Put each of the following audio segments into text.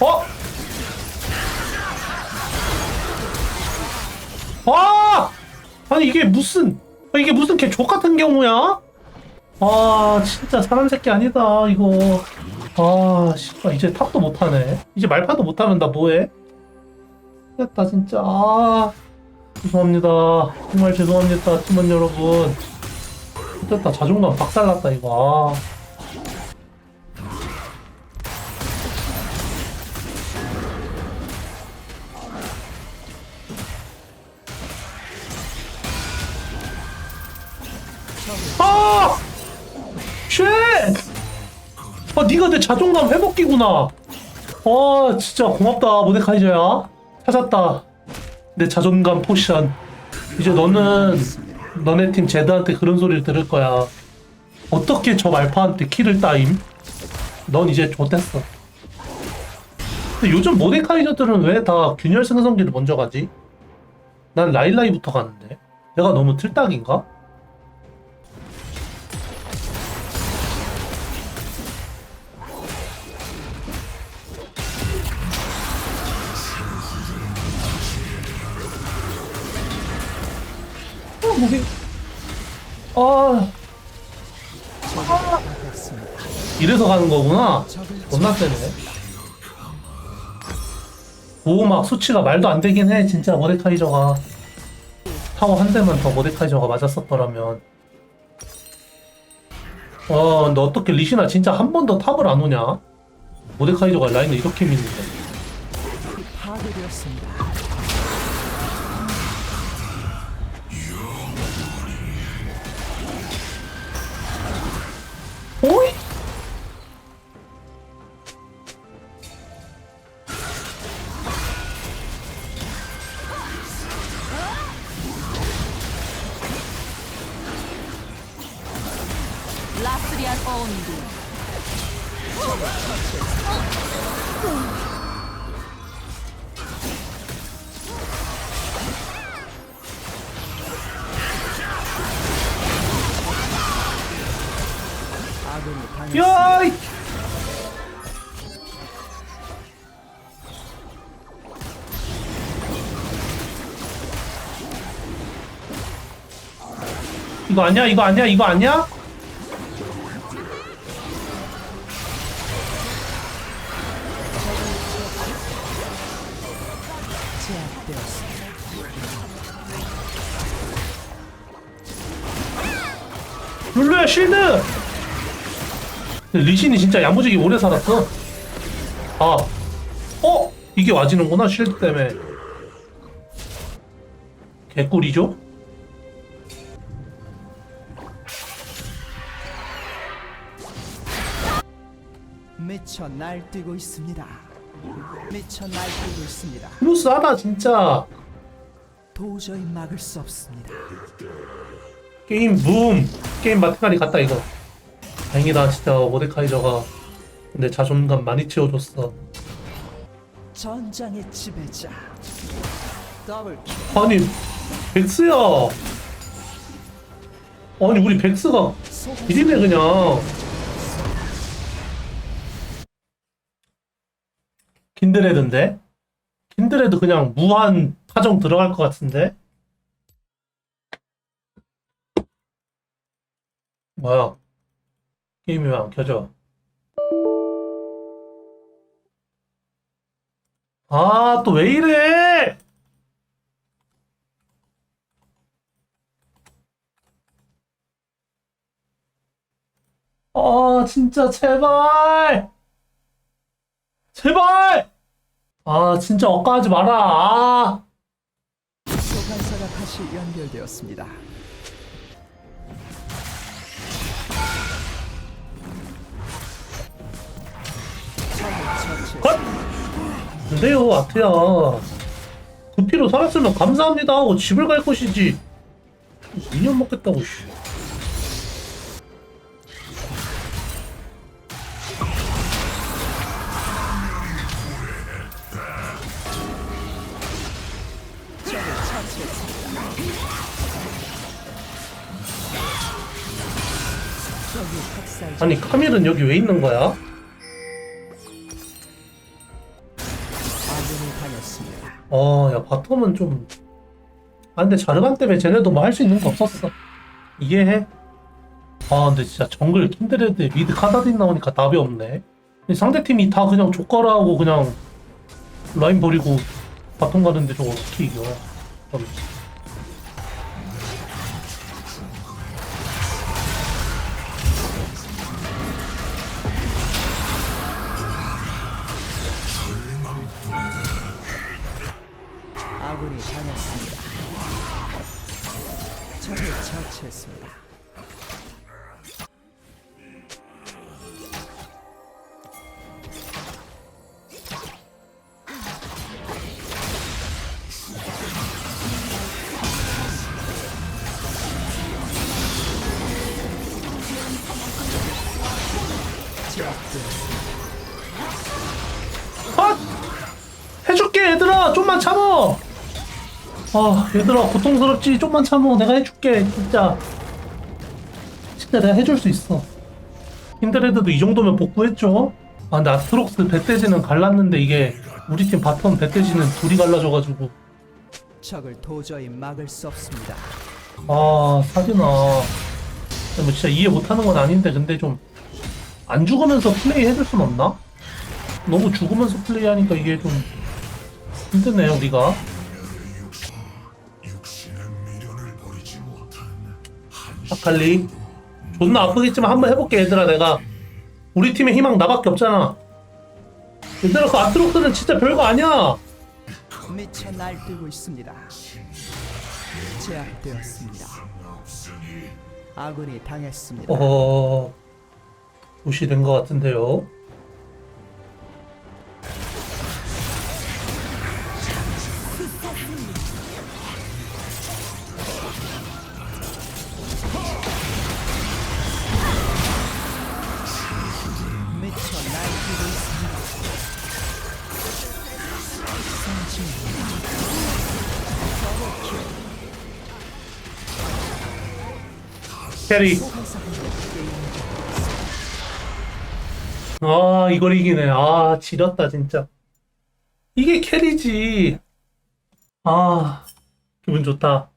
어? 아! 아니 이게 무슨 아, 이게 무슨 개 족 같은 경우야? 아 진짜 사람 새끼 아니다 이거 아 씨발 이제 탑도 못하네 이제 말파도 못하면 나 뭐해? 됐다 진짜 아 죄송합니다 정말 죄송합니다 팀원 여러분 됐다 자존감 박살났다 이거 아. 아! 네가 내 자존감 회복기구나. 아, 진짜 고맙다, 모데카이저야. 찾았다. 내 자존감 포션. 이제 너는 너네 팀 제드한테 그런 소리를 들을 거야. 어떻게 저 말파한테 키를 따임? 넌 이제 좆됐어. 근데 요즘 모데카이저들은 왜 다 균열 생성기를 먼저 가지? 난 라일라이부터 가는데. 내가 너무 틀딱인가? 이래서 가는 거구나. 겁나 세네. 보호막 수치가 말도 안 되긴 해, 진짜 모데카이저가. 타워 한 대만 더 모데카이저가 맞았었더라면. 어, 근데 어떻게 리시나 진짜 한 번 더 탑을 안 오냐? 모데카이저가 라인을 이렇게 미는데. 파괴되었습니다. 이거 아니야? 이거 아니야? 이거 아니야? 리신이 진짜 야무지게 오래 살았어. 아, 어? 이게 와지는구나 실드 때문에. 개꿀이죠? 미쳐 날뛰고 있습니다. 미쳐 날뛰고 있습니다. 스무스하다 진짜. 도저히 막을 수 없습니다. 게임 붐! 게임 마트가리 갔다 이거. 다행이다 진짜 모데카이저가 내 자존감 많이 채워줬어. 전장의 지배자. 더블 킬. 아니 백스야. 아니 우리 백스가 이리네 그냥. 킨드레드인데? 킨드레드 그냥 무한 파정 들어갈 것 같은데? 뭐야? 게임이 왜안 켜져? 아, 또 왜 이래? 아, 진짜 제발! 제발! 아, 진짜 엇가하지 마라. 아. 소환사가 다시 연결되었습니다. 컷! 근데요, 아트야. 그 피로 살았으면 감사합니다 하고 집을 갈 것이지. 2년 먹겠다고, 씨. 아니, 카밀은 여기 왜 있는 거야? 어, 야, 바텀은 좀. 아, 근데 자르반 때문에 쟤네도 뭐 할 수 있는 거 없었어. 이해해? 아, 근데 진짜 정글 킨드레드 미드 카다딘 나오니까 답이 없네. 상대팀이 다 그냥 조커라고 그냥 라인 버리고 바텀 가는데 저거 어떻게 이겨. 참. 아 제압되었습니다. 아 얘들아 고통스럽지? 좀만 참어. 내가 해줄게 진짜. 진짜 내가 해줄 수 있어. 힌드레드도 이 정도면 복구했죠? 아 근데 아스트록스 배떼지는 갈랐는데 이게 우리 팀 바텀 배떼지는 둘이 갈라져가지고. 적을 도저히 막을 수 없습니다. 아 사기나. 뭐 진짜 이해 못하는 건 아닌데 근데 좀 안 죽으면서 플레이 해줄 순 없나? 너무 죽으면서 플레이하니까 이게 좀 힘드네 우리가 아칼리 존나 아프겠지만 한번 해볼게 얘들아 내가 우리 팀의 희망 나밖에 없잖아 얘들아 그 아트록스는 진짜 별거 아니야 미쳐 날뛰고 있습니다. 제압되었습니다. 아군이 당했습니다. 어... 무시된 것 같은데요. 캐리. 아, 이걸 이기네. 아, 지렸다, 진짜. 이게 캐리지. 아, 기분 좋다.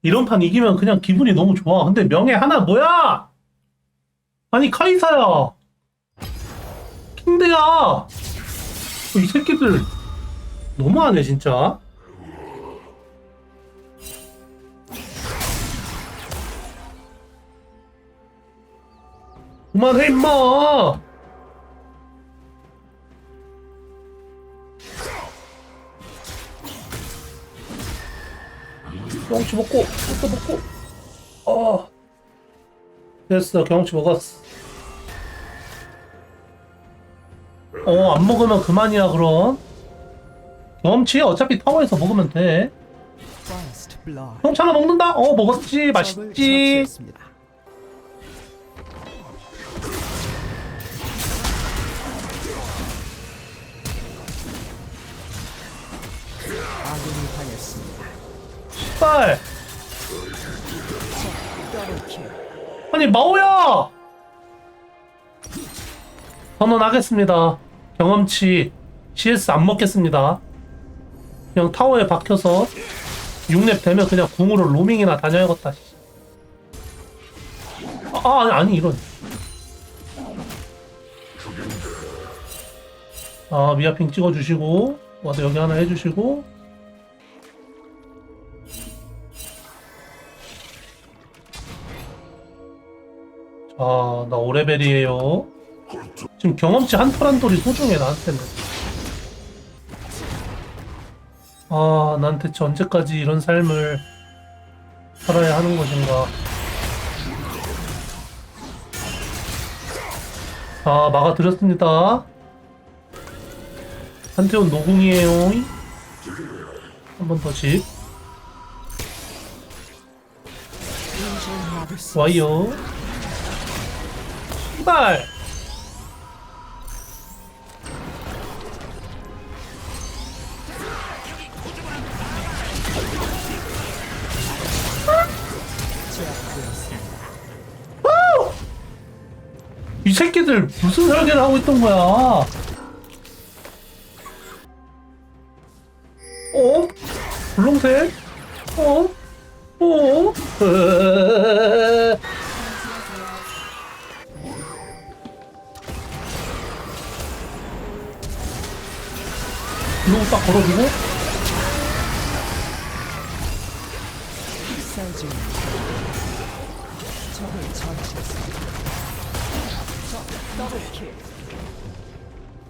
이런 판 이기면 그냥 기분이 너무 좋아. 근데 명예 하나 뭐야? 아니, 카이사야. 킨데야. 이 새끼들. 너무하네, 진짜. 그만해, 임마! 경험치 먹고, 또 먹고. 어. 됐어, 경험치 먹었어. 어, 안 먹으면 그만이야, 그럼. 경험치 어차피 타워에서 먹으면 돼. 경험치 하나 먹는다? 어, 먹었지. 맛있지. 빨. 아니 마오야! 선언하겠습니다. 경험치 CS 안 먹겠습니다. 그냥 타워에 박혀서 6렙 되면 그냥 궁으로 로밍이나 다녀야겠다. 씨. 아, 아 아니 이런. 아 미아핑 찍어주시고 와도 여기 하나 해주시고 아, 나 5레벨이에요. 지금 경험치 한톨한 톨이 소중해, 나한테는. 아, 난 대체 언제까지 이런 삶을 살아야 하는 것인가. 아, 막아드렸습니다. 한태원 노궁이에요. 한 번 더 집. 와이요. 씨발! 제압되었습니다. 이 새끼들 무슨 설계를 하고 있던 거야? 오! 불렁색? 어? 어? 딱 걸어주고.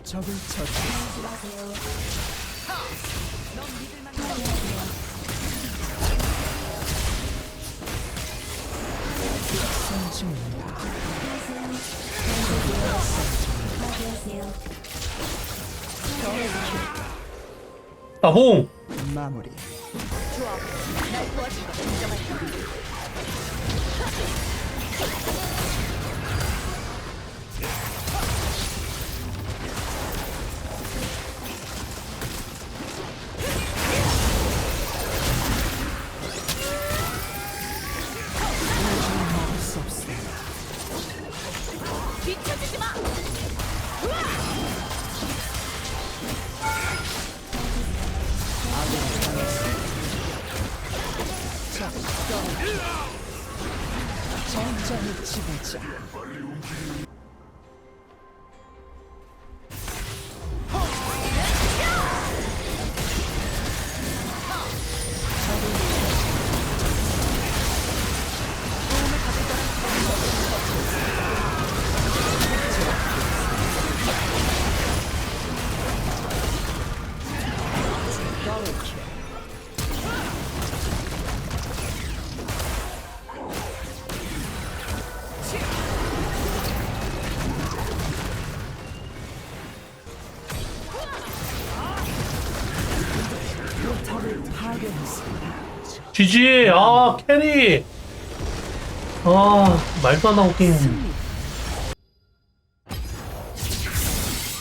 적을 처치했습니다. 중입니다. 나봉 마무리. GG 아 캐리 아 말도 안 나온 게임.